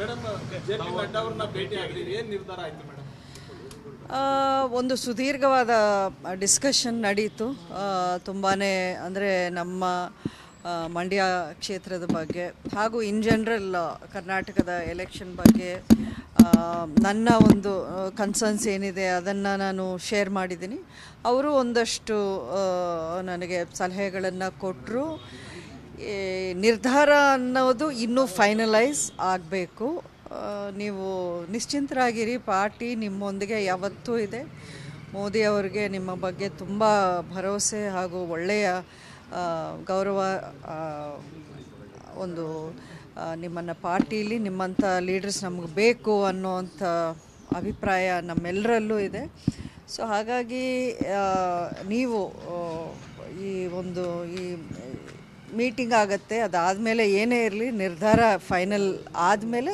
Madam J P Nadda ಅವ್ರನ್ನ ಭೇಟಿ ಆಗಿದ್ದೀರಿ. ಏನ್ ನಿರ್ಧಾರ ಆಯ್ತು ಮೇಡಮ್ ಆ, ಒಂದು ಸುದೀರ್ಘವಾದ ಡಿಸ್ಕಷನ್ ನಡೀತು. ತುಂಬಾ ಅಂದರೆ ನಮ್ಮ ಮಂಡ್ಯ ಕ್ಷೇತ್ರದ ಬಗ್ಗೆ ಹಾಗೂ ಇನ್ ಜನರಲ್ ಕರ್ನಾಟಕದ ಎಲೆಕ್ಷನ್ ಬಗ್ಗೆ ನನ್ನ ಒಂದು ಕನ್ಸರ್ನ್ಸ್ ಏನಿದೆ ಅದನ್ನು ನಾನು ಶೇರ್ ಮಾಡಿದ್ದೀನಿ. ಅವರು ಒಂದಷ್ಟು ನನಗೆ ಸಲಹೆಗಳನ್ನು ಕೊಟ್ಟರು ನಿರ್ಧಾರ ಅನ್ನೋದು ಇನ್ನೂ ಫೈನಲೈಸ್ ಆಗಬೇಕು. ನೀವು ನಿಶ್ಚಿಂತರಾಗಿರಿ, ಪಾರ್ಟಿ ನಿಮ್ಮೊಂದಿಗೆ ಯಾವತ್ತೂ ಇದೆ. ಮೋದಿ ಅವರಿಗೆ ನಿಮ್ಮ ಬಗ್ಗೆ ತುಂಬ ಭರವಸೆ ಹಾಗೂ ಒಳ್ಳೆಯ ಗೌರವ ಒಂದು ನಿಮ್ಮನ್ನು ಪಾರ್ಟಿಲಿ ನಿಮ್ಮಂಥ ಲೀಡರ್ಸ್ ನಮಗೆ ಬೇಕು ಅನ್ನೋವಂಥ ಅಭಿಪ್ರಾಯ ನಮ್ಮೆಲ್ಲರಲ್ಲೂ ಇದೆ. ಸೊ ಹಾಗಾಗಿ ನೀವು ಈ ಒಂದು, ಈ ಮೀಟಿಂಗ್ ಆಗುತ್ತೆ ಅದಾದಮೇಲೆ ಏನೇ ಇರಲಿ ನಿರ್ಧಾರ ಫೈನಲ್ ಆದಮೇಲೆ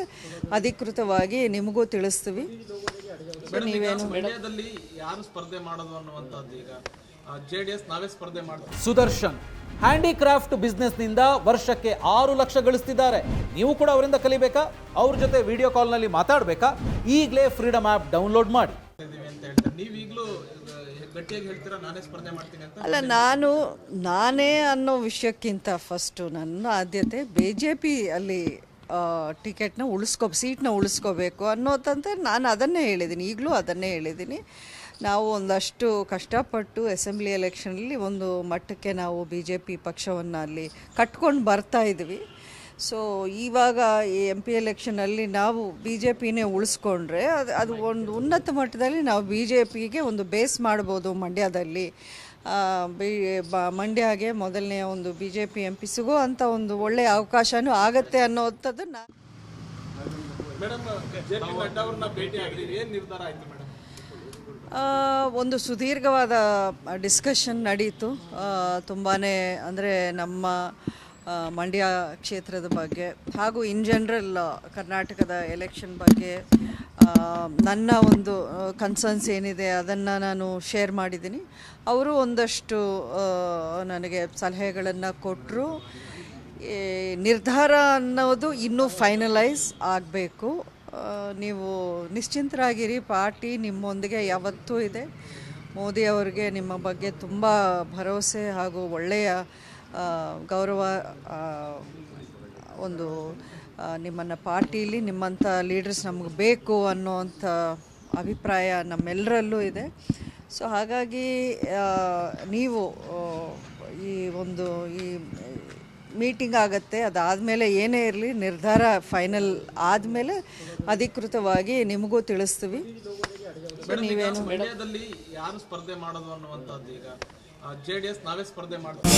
ಅಧಿಕೃತವಾಗಿ ನಿಮಗೂ ತಿಳಿಸ್ತೀವಿ. ಯಾರು ಸ್ಪರ್ಧೆ ಮಾಡೋದು ಅನ್ನುವಂಥದ್ದು ಈಗ ನಾವೇ ಸ್ಪರ್ಧೆ ಮಾಡ್ತೀವಿ. ಸುದರ್ಶನ್ ಹ್ಯಾಂಡಿಕ್ರಾಫ್ಟ್ ಬಿಸ್ನೆಸ್ನಿಂದ ವರ್ಷಕ್ಕೆ ಆರು ಲಕ್ಷ ಗಳಿಸ್ತಿದ್ದಾರೆ. ನೀವು ಕೂಡ ಅವರಿಂದ ಕಲಿಬೇಕಾ? ಅವ್ರ ಜೊತೆ ವಿಡಿಯೋ ಕಾಲ್ನಲ್ಲಿ ಮಾತಾಡಬೇಕಾ? ಈಗಲೇ ಫ್ರೀಡಮ್ ಆ್ಯಪ್ ಡೌನ್ಲೋಡ್ ಮಾಡಿ. ಇದೀವಿ ಅಲ್ಲ, ನಾನು, ನಾನೇ ಅನ್ನೋ ವಿಷಯಕ್ಕಿಂತ ಫಸ್ಟು ನನ್ನ ಆದ್ಯತೆ ಬಿ ಜೆ ಪಿ ಅಲ್ಲಿ ಟಿಕೆಟ್ನ ಉಳಿಸ್ಕೊ ಸೀಟ್ನ ಉಳಿಸ್ಕೋಬೇಕು ಅನ್ನೋದಂತೆ ನಾನು ಅದನ್ನೇ ಹೇಳಿದ್ದೀನಿ. ಈಗಲೂ ಅದನ್ನೇ ಹೇಳಿದ್ದೀನಿ. ನಾವು ಒಂದಷ್ಟು ಕಷ್ಟಪಟ್ಟು ಅಸೆಂಬ್ಲಿ ಎಲೆಕ್ಷನಲ್ಲಿ ಒಂದು ಮಟ್ಟಕ್ಕೆ ನಾವು ಬಿ ಜೆ ಪಿ ಪಕ್ಷವನ್ನು ಅಲ್ಲಿ ಕಟ್ಕೊಂಡು ಬರ್ತಾ ಇದ್ವಿ. ಸೊ ಇವಾಗ ಈ ಎಂ ಪಿ ಎಲೆಕ್ಷನಲ್ಲಿ ನಾವು ಬಿ ಜೆ ಪಿನೇ ಉಳಿಸ್ಕೊಂಡ್ರೆ ಅದು ಅದು ಒಂದು ಉನ್ನತ ಮಟ್ಟದಲ್ಲಿ ನಾವು ಬಿ ಜೆ ಪಿಗೆ ಒಂದು ಬೇಸ್ ಮಾಡ್ಬೋದು ಮಂಡ್ಯದಲ್ಲಿ. ಬಿ ಬ- ಮಂಡ್ಯಗೆ ಮೊದಲನೇ ಒಂದು B J P M P ಸಿಗೋ ಅಂತ ಒಂದು ಒಳ್ಳೆಯ ಅವಕಾಶನೂ ಆಗತ್ತೆ ಅನ್ನೋವಂಥದ್ದು ನಾನು ಒಂದು ಸುದೀರ್ಘವಾದ ಡಿಸ್ಕಷನ್ ನಡೀತು. ತುಂಬಾ ಅಂದರೆ ನಮ್ಮ ಮಂಡ್ಯ ಕ್ಷೇತ್ರದ ಬಗ್ಗೆ ಹಾಗೂ ಇನ್ ಜನರಲ್ ಕರ್ನಾಟಕದ ಎಲೆಕ್ಷನ್ ಬಗ್ಗೆ ನನ್ನ ಒಂದು ಕನ್ಸರ್ನ್ಸ್ ಏನಿದೆ ಅದನ್ನು ನಾನು ಶೇರ್ ಮಾಡಿದ್ದೀನಿ. ಅವರು ಒಂದಷ್ಟು ನನಗೆ ಸಲಹೆಗಳನ್ನು ಕೊಟ್ಟರು ನಿರ್ಧಾರ ಅನ್ನೋದು ಇನ್ನೂ ಫೈನಲೈಸ್ ಆಗಬೇಕು. ನೀವು ನಿಶ್ಚಿಂತರಾಗಿರಿ, ಪಾರ್ಟಿ ನಿಮ್ಮೊಂದಿಗೆ ಯಾವತ್ತೂ ಇದೆ. ಮೋದಿ ಅವರಿಗೆ ನಿಮ್ಮ ಬಗ್ಗೆ ತುಂಬ ಭರವಸೆ ಹಾಗೂ ಒಳ್ಳೆಯ ಗೌರವ ಒಂದು ನಿಮ್ಮನ್ನು ಪಾರ್ಟಿಲಿ ನಿಮ್ಮಂಥ ಲೀಡರ್ಸ್ ನಮಗೆ ಬೇಕು ಅನ್ನೋವಂಥ ಅಭಿಪ್ರಾಯ ನಮ್ಮೆಲ್ಲರಲ್ಲೂ ಇದೆ. ಸೊ ಹಾಗಾಗಿ ನೀವು ಈ ಒಂದು ಈ ಮೀಟಿಂಗ್ ಆಗುತ್ತೆ ಅದಾದಮೇಲೆ ಏನೇ ಇರಲಿ ನಿರ್ಧಾರ ಫೈನಲ್ ಆದಮೇಲೆ ಅಧಿಕೃತವಾಗಿ ನಿಮಗೂ ತಿಳಿಸ್ತೀವಿ. ಮಂಡ್ಯದಲ್ಲಿ ಯಾರು ಸ್ಪರ್ಧೆ ಮಾಡೋದು ಅನ್ನುವಂಥದ್ದು ಈಗ? ಜೆ ಡಿ ಎಸ್ ನಾವೇ ಸ್ಪರ್ಧೆ ಮಾಡ್ತೀವಿ.